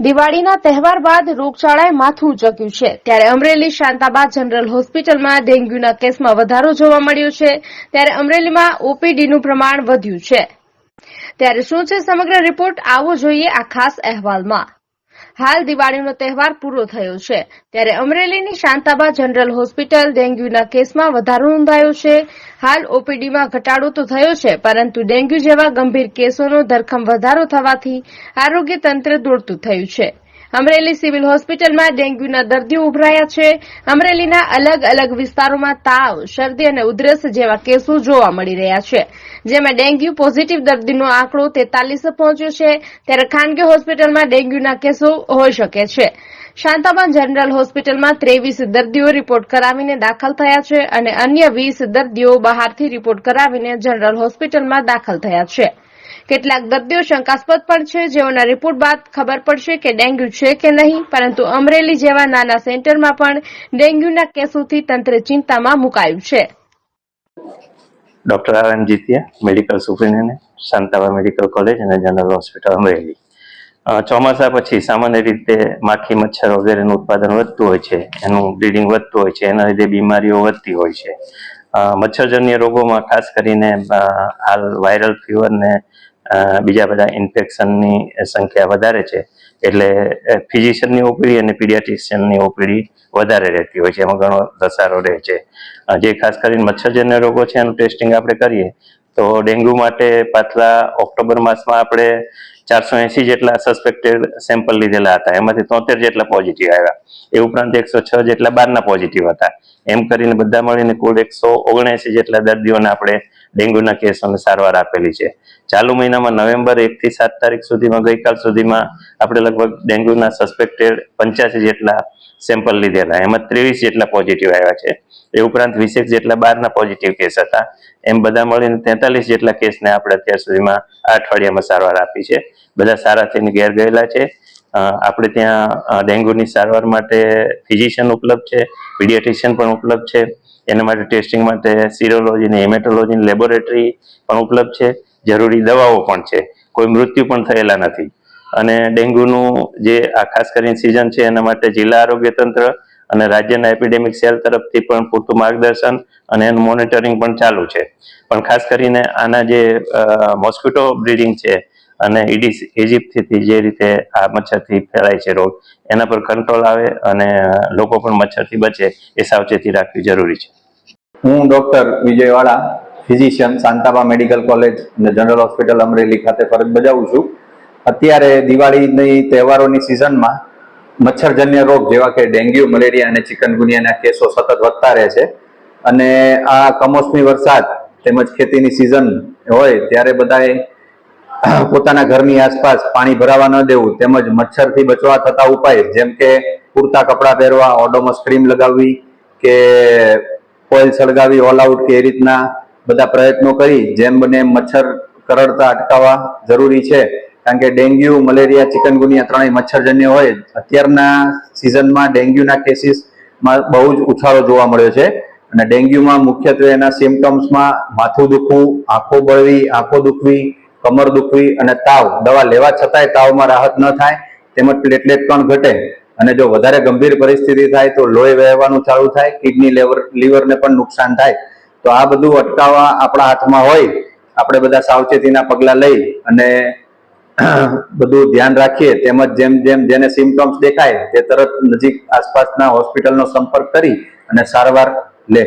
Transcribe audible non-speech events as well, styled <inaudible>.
દિવાળીના તહેવાર બાદ રોગચાળાએ માથું ઉચક્યું છે. ત્યારે અમરેલી શાંતાબાદ જનરલ હોસ્પિટલમાં ડેન્ગ્યુના કેસમાં વધારો જોવા મળ્યો છે. ત્યારે અમરેલીમાં ઓપીડીનું પ્રમાણ વધ્યું છે. ત્યારે શું છે સમગ્ર રિપોર્ટ આવો જોઈએ આ ખાસ અહેવાલમાં. હાલ દિવાળીનો તહેવાર પૂરો થયો છે. ત્યારે અમરેલીની શાંતાબા જનરલ હોસ્પિટલ ડેન્ગ્યુના કેસમાં વધારો નોંધાયો છે. હાલ ઓપીડીમાં ઘટાડો તો થયો છે, પરંતુ ડેન્ગ્યુ જેવા ગંભીર કેસોનો ધરખમ વધારો થવાથી આરોગ્ય તંત્ર દોડતું થયું છે. અમરેલી સિવિલ હોસ્પિટલમાં ડેન્ગ્યુના દર્દીઓ ઉભરાયા છે. અમરેલીના અલગ અલગ વિસ્તારોમાં તાવ, શરદી અને ઉધરસ જેવા કેસો જોવા મળી રહ્યા છે. જેમાં ડેન્ગ્યુ પોઝિટિવ દર્દીનો આંકડો તેતાલીસ પહોંચ્યો છે. ત્યારે ખાનગી હોસ્પિટલમાં ડેન્ગ્યુના કેસો હોઈ શકે છે. શાંતાબાન જનરલ હોસ્પિટલમાં ત્રેવીસ દર્દીઓ રિપોર્ટ કરાવીને દાખલ થયા છે અને અન્ય વીસ દર્દીઓ બહારથી રિપોર્ટ કરાવીને જનરલ હોસ્પિટલમાં દાખલ થયા છે. કેટલાક દર્દીઓ શંકાસ્પદ પણ છે. જેઓના રિપોર્ટ બાદ ખબર પડશે કે ડેન્ગ્યુ છે કે નહીં. પરંતુ અમરેલી જેવા નાના સેન્ટરમાં પણ ડેન્ગ્યુના કેસોથી તંત્ર ચિંતામાં મુકાયું છે. Doctor R M Jitiya, medical superintendent Shantaba medical college અને જનરલ હોસ્પિટલ અમરેલી. ચોમાસા પછી સામાન્ય રીતે માખી, મચ્છર વગેરેનું ઉત્પાદન વધતું હોય છે. એનું બ્લીડિંગ વધતું હોય છે. એના લીધે બીમારીઓ વધતી હોય છે. મચ્છરજન્ય રોગોમાં ખાસ કરીને હાલ વાયરલ ફીવર ને બીજા બધા ઇન્ફેક્શનની સંખ્યા વધારે છે. એટલે ફિઝિશિયનની ઓપીડી અને પીડિયાટ્રિશિયનની ઓપીડી વધારે રહેતી હોય છે. એમાં ઘણો ધસારો રહે છે. જે ખાસ કરીને મચ્છરજન્ય રોગો છે એનું ટેસ્ટિંગ આપણે કરીએ તો ડેન્ગ્યુ માટે પાછલા ઓક્ટોબર માસમાં આપણે ચારસો એસી જેટલા સસ્પેક્ટેડ સેમ્પલ લીધેલા હતા. એમાંથી તોતેર જેટલા પોઝિટિવ આવ્યા. એ ઉપરાંત એકસો છ જેટલા બારના પોઝિટિવ હતા. એમ કરીને બધા મળીને કુલ એકસો ઓગણએસી જેટલા દર્દીઓને આપણે ડેન્ગ્યુના કેસોને સારવાર આપેલી છે. ચાલુ મહિનામાં નવેમ્બર એક થી સાત તારીખ સુધીમાં ગઈકાલ સુધીમાં આપણે લગભગ ડેન્ગ્યુના સસ્પેક્ટેડ પંચ્યાસી જેટલા સેમ્પલ લીધેલા. એમાં ત્રેવીસ જેટલા પોઝિટિવ આવ્યા છે. એ ઉપરાંત વીસેક જેટલા બારના પોઝિટિવ કેસ હતા. એમ બધા મળીને તેતાલીસ જેટલા કેસને આપણે અત્યાર સુધીમાં આ અઠવાડિયામાં સારવાર આપી છે. બધા સારા થઈને ઘેર ગયેલા છે. આપણે ત્યાં ડેન્ગ્યુની સારવાર માટે ફિઝિશિયન ઉપલબ્ધ છે. પીડિયાટ્રિશિયન પણ ઉપલબ્ધ છે. એના માટે ટેસ્ટિંગ માટે સિરોલોજી ને હેમેટોલોજી લેબોરેટરી પણ ઉપલબ્ધ છે. જરૂરી દવાઓ પણ છે. કોઈ મૃત્યુ પણ થયેલા નથી. અને ડેન્ગ્યુનું જે આ ખાસ કરીને સિઝન છે, એના માટે જિલ્લા આરોગ્ય તંત્ર અને રાજ્યના એપિડેમિક સેલ તરફથી પણ પૂરતું માર્ગદર્શન અને એનું મોનિટરિંગ પણ ચાલુ છે. પણ ખાસ કરીને આના જે મોસ્કિટો બ્રીડિંગ છે અને ઇડિસ ઇજિપ્તથી જે રીતે આ મચ્છરથી ફેલાય છે રોગ, એના પર કંટ્રોલ આવે અને લોકો પણ મચ્છરથી બચે એ સાવચેતી રાખવી જરૂરી છે. હું doctor Vijaywala, physician Shantaba medical college અને જનરલ હોસ્પિટલ અમરેલી ખાતે ફરજ બજાવું છું. અત્યારે દિવાળીની તહેવારોની સિઝનમાં મચ્છરજન્ય રોગ જેવા કે ડેન્ગ્યુ, મલેરિયા અને ચિકનગુનિયાના કેસો સતત વધતા રહે છે. અને આ કમોસમી વરસાદ તેમજ ખેતીની સિઝન હોય ત્યારે બધાએ પોતાના ઘરની આસપાસ પાણી ભરાવા ન દેવું તેમજ મચ્છરથી બચવા થતા ઉપાય જેમ કે પૂરતા કપડાં પહેરવા, ઓડોમસ ક્રીમ લગાવવી કે ઓઇલ સળગાવી ઓલ આઉટ કે એ રીતના બધા પ્રયત્નો કરી. જેમ બને મચ્છર કરડતા અટકાવવા જરૂરી છે. કારણ કે ડેન્ગ્યુ, મલેરિયા, ચિકનગુનિયા ત્રણેય મચ્છરજન્ય હોય. અત્યારના સિઝનમાં ડેન્ગ્યુના કેસીસમાં બહુ જ ઉછાળો જોવા મળ્યો છે. અને ડેન્ગ્યુમાં મુખ્યત્વે એના સિમ્ટમ્સમાં માથું દુખવું, આંખો બળવી, આંખો દુખવી, કમર દુખવી અને તાવ. દવા લેવા છતાંય તાવમાં રાહત ન થાય. તેમજ પ્લેટલેટ પણ ઘટે. અને જો વધારે ગંભીર પરિસ્થિતિ થાય તો લોહી વહેવાનું ચાલુ થાય, કિડની લેવર, લીવરને પણ નુકસાન થાય. તો આ બધું અટકાવવા આપણા હાથમાં હોય, આપણે બધા સાવચેતીના પગલાં લઈ અને <clears throat> બધું ધ્યાન રાખીએ. તેમજ જેમ જેમ જેને સિમ્ટમ્સ દેખાય, તે તરત નજીક આસપાસના હોસ્પિટલનો સંપર્ક કરી અને સારવાર લે.